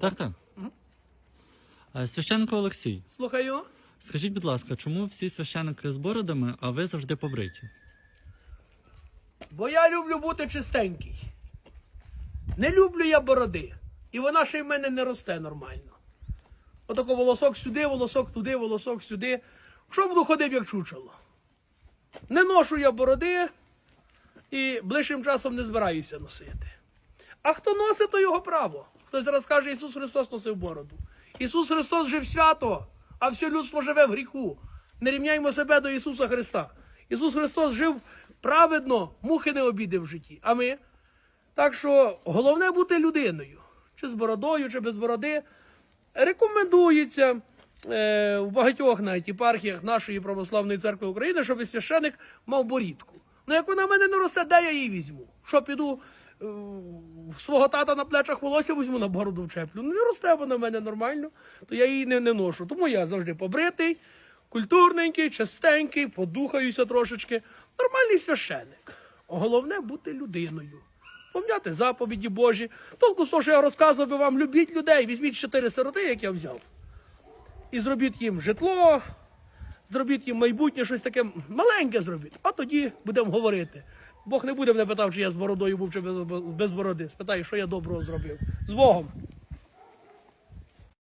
Так, так. Е, Священко Олексій, Слухаю. скажіть, будь ласка, чому всі священики з бородами, а ви завжди побриті? Бо я люблю бути чистенький. Не люблю я бороди. І вона ще й в мене не росте нормально. Отако волосок сюди, волосок туди, волосок сюди. Що буду ходити, як чучело? Не ношу я бороди і ближчим часом не збираюся носити. А хто носить, то його право. Хтось зараз каже, Ісус Христос носив бороду. Ісус Христос жив свято, а все людство живе в гріху. Не рівняймо себе до Ісуса Христа. Ісус Христос жив праведно, мухи не обідав в житті. А ми? Так що головне бути людиною, чи з бородою, чи без бороди. Рекомендується е, в багатьох навіть єпархіях нашої православної церкви України, щоб священик мав борідку. Ну як вона в мене не росте, де я її візьму? Що піду свого тата на плечах волосся візьму на бороду вчеплю. Ну, Не росте вона в мене нормально, то я її не, не ношу. Тому я завжди побритий, культурненький, чистенький, подухаюся трошечки. Нормальний священик. Головне бути людиною. Пам'ятати заповіді Божі. Толку з того, що я розказував вам, любіть людей, візьміть чотири сироти, як я взяв. І зробіть їм житло, зробіть їм майбутнє, щось таке маленьке зробіть. А тоді будемо говорити. Бог не буде мене питав, чи я з бородою був, чи без, бороди. Спитаю, що я доброго зробив. З Богом.